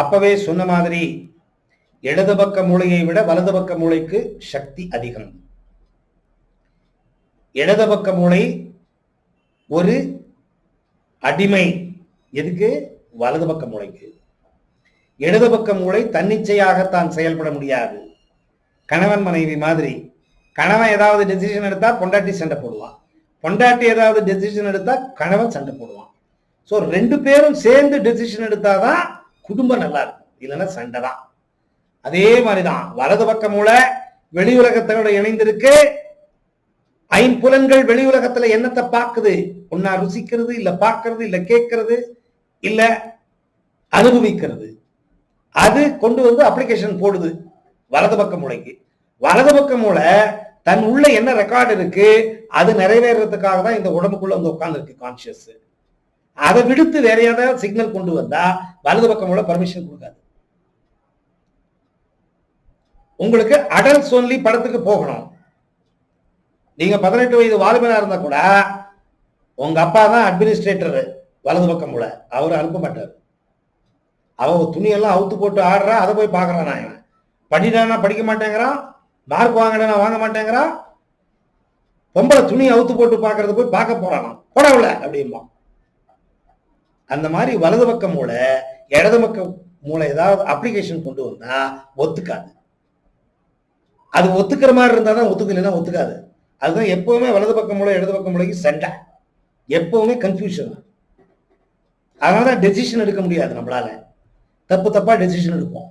அப்பவே சொன்ன மாதிரி இடது பக்க மூளையை விட வலது பக்க மூளைக்கு சக்தி அதிகம். இடது பக்க மூளை ஒரு அடிமை. எதுக்கு? வலது பக்க மூளைக்கு இடது பக்க மூளை தன்னிச்சையாகத்தான் செயல்பட முடியாது. கணவன் மனைவி மாதிரி. கணவன் ஏதாவது டெசிஷன் எடுத்தா பொண்டாட்டி சண்டை போடுவான். பொண்டாட்டி ஏதாவது டெசிஷன் எடுத்தா கணவன் சண்டை போடுவான். ஸோ ரெண்டு பேரும் சேர்ந்து டெசிஷன் எடுத்தாதான் குடும்பம் நல்லா இருக்கும். இல்லைன்னா சண்டை தான். அதே மாதிரிதான் வலது பக்க மூளை வெளி உலகத்தோட இணைந்திருக்கு. ஐம்புலன்கள் வெளி உலகத்துல என்னத்தை பார்க்குது? ஒன்னா ருசிக்கிறது இல்ல பார்க்கறது இல்ல கேட்கறது இல்ல அனுபவிக்கிறது. அது கொண்டு வந்து அப்ளிகேஷன் போடுது வலது பக்க மூளைக்கு. வலது பக்க மூளை தன் உள்ள என்ன ரெக்கார்டு இருக்கு அது நிறைவேறதுக்காக தான் இந்த உடம்புக்குள்ள வந்து உட்கார்ந்து இருக்கு கான்சியஸ் அதை விடுத்து வேற ஏதாவது சிக்னல் கொண்டு வந்தா வலது பக்கம் உள்ள பர்மிஷன் கொடுக்காது. உங்களுக்கு அடல்ட்ஸ் ஒன்லி படத்துக்கு போகணும். நீங்க பதினெட்டு வயது வாலிபனா இருந்தா கூட உங்க அப்பா தான் அட்மினிஸ்ட்ரேட்டர் வலது பக்கம் கூட அவர் அனுப்ப மாட்டார். அவ துணியெல்லாம் அவுத்து போட்டு ஆடுறா அதை போய் பார்க்கறான் நான் இவன் படிக்க மாட்டேங்கிறான். மார்க் வாங்கினா வாங்க மாட்டேங்கிறான். பொம்பளை துணி அவுத்து போட்டு பார்க்கறத போய் பார்க்க போறானா? போடவில்லை அப்படிம்பான் அந்த மாதிரி வலது பக்க மூளை இடது பக்க மூளை ஏதாவது அப்ளிகேஷன் கொண்டு வந்தா ஒத்துக்காது. அது ஒத்துக்கிற மாதிரி இருந்தா தான் ஒத்துக்கலைன்னா ஒத்துக்காது. அதுதான் எப்பவுமே வலது பக்க மூளை இடது பக்க மூளைக்கு சண்டை எப்பவுமே கன்ஃபியூஷன் அதனால டெசிஷன் எடுக்க முடியாது நம்மளால. தப்பு தப்பா டெசிஷன் எடுப்போம்.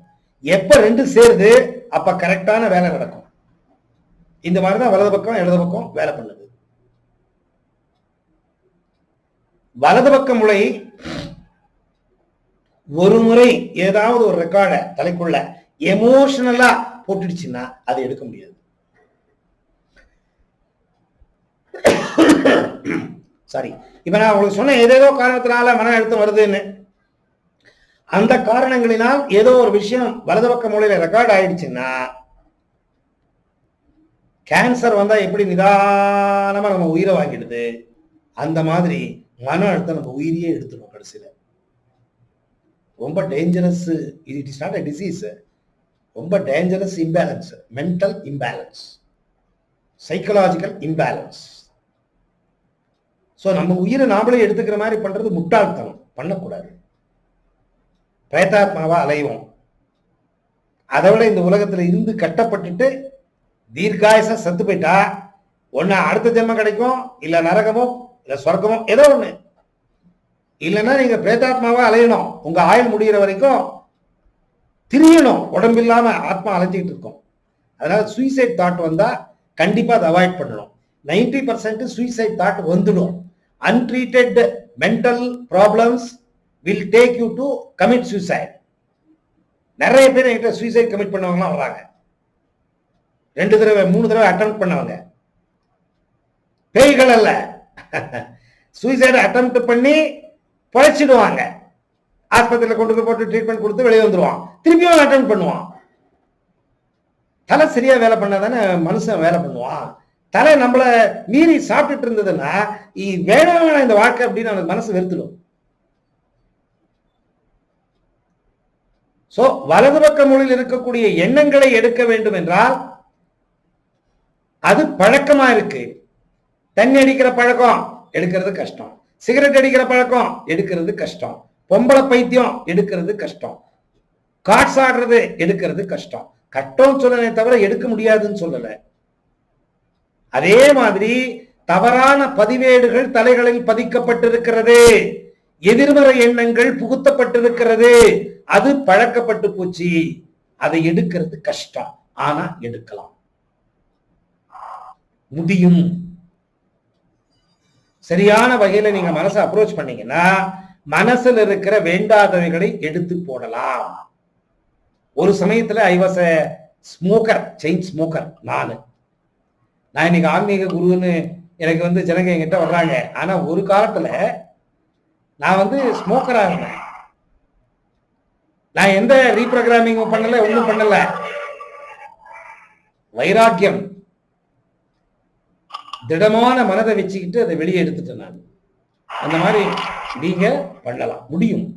எப்ப ரெண்டு சேருது அப்ப கரெக்டான வேலை நடக்கும். இந்த மாதிரி தான் வலது பக்கம் இடது பக்கம் வேலை பண்ணுது. வலது பக்க முளை ஒரு முறை ஏதாவது ஒரு ரெக்கார்டை தலைக்குள்ள எமோஷனலா போட்டுடுச்சுன்னா அதை எடுக்க முடியாது. சாரி இப்ப நான் உங்களுக்கு சொன்ன ஏதேதோ காரணத்தினால மன அழுத்தம் வருதுன்னு. அந்த காரணங்களினால் ஏதோ ஒரு விஷயம் வலது பக்க மூலையில ரெக்கார்ட் ஆயிடுச்சுன்னா கேன்சர் வந்தா எப்படி நிதானமா நம்ம உயிரை வாங்கிடுது? அந்த மாதிரி மன அழுத்தம் நம்ம உயிரியே எடுத்துடும் கடைசியில. ரொம்ப dangerous it is not a disease ரொம்ப dangerous imbalance mental imbalance psychological imbalance so நம்ம உயிரை நாமளே எடுத்துக்கிற மாதிரி பண்றது முட்டாள்தனம். பண்ணக்கூடாது. பிரேதாத்மாவா அலைவோம். அதை விட இந்த உலகத்துல இருந்து கட்டப்பட்டுட்டு தீர்காயசா செத்து போயிட்டா ஒண்ணு அடுத்த ஜென்மம் கிடைக்கும் இல்ல நரகமோ இல்லை சொர்க்கமோ ஏதோ ஒன்று இல்லைன்னா நீங்கள் பிரேதாத்மாவாக அலையணும். உங்கள் ஆயுள் முடிகிற வரைக்கும் திரியணும். உடம்பில்லாமல் ஆத்மா அலைஞ்சிக்கிட்டு இருக்கும். அதனால் சூசைட் தாட் வந்தால் கண்டிப்பாக அதை அவாய்ட் பண்ணணும். நைன்டி பர்சன்ட் சூசைட் தாட் வந்துடும். Untreated mental problems will take you to commit suicide நிறைய பேர் என்கிட்ட சூசைட் கமிட் பண்ணவங்களாம் வர்றாங்க ரெண்டு தடவை மூணு தடவை அட்டம் பண்ணவங்க. பேய்கள் அல்ல. சூசைடு அட்டம் பண்ணி பொழைச்சிடுவாங்க. ஆஸ்பத்திரியில் கொண்டு போய் போட்டு ட்ரீட்மெண்ட் கொடுத்து வெளியே வந்துருவான். திருப்பியும் அட்டம் பண்ணுவான். தலை சரியா வேலை பண்ணாதானே மனுஷன் வேலை பண்ணுவான். தலை நம்மளை மீறி சாப்பிட்டுட்டு இருந்ததுன்னா வேணாம் வேணாம் இந்த வாழ்க்கை அப்படின்னு அவனுக்கு மனசு வெறுத்துடும். சோ வலது பக்க மொழியில் இருக்கக்கூடிய எண்ணங்களை எடுக்க வேண்டும் என்றால் அது பழக்கமா இருக்கு. தண்ணி அடிக்கிற பழக்கம் எடுக்கிறது கஷ்டம். சிகரெட் அடிக்கிற பழக்கம் எடுக்கிறது கஷ்டம். பொம்பளை பைத்தியம் எடுக்கிறது கஷ்டம். காட்ஸ் ஆடுறது எடுக்கிறது கஷ்டம். கட்டம் சொல்லனே தவிர எடுக்க முடியாதுன்னு சொல்லல. அதே மாதிரி தவறான பதிவேடுகள் தலைகளில் பதிக்கப்பட்டிருக்கிறது. எதிர்மறை எண்ணங்கள் புகுத்தப்பட்டிருக்கிறது. அது பழக்கப்பட்டு போச்சு. அதை எடுக்கிறது கஷ்டம். ஆனா எடுக்கலாம். முடியும். சரியான வகையில நீங்க மனசை அப்ரோச் பண்ணீங்கன்னா மனசுல இருக்கிற வேண்டாதவைகளை எடுத்து போடலாம். ஒரு சமயத்துல I was smoker chain smoker நானு. நான் இன்னைக்கு ஆன்மீக குருன்னு எனக்கு வந்து ஜனங்க என்கிட்ட வர்றாங்க. ஆனா ஒரு காலத்துல நான் வந்து ஸ்மோக்கரா இருந்தேன். நான் எந்த ரீப்ரோகிராமிங் பண்ணல ஒன்றும் பண்ணல. வைராக்கியம் திடமான மனதை வச்சுக்கிட்டு அதை வெளியே எடுத்துட்டேன் நான். அந்த மாதிரி நீங்க பண்ணலாம். முடியும்.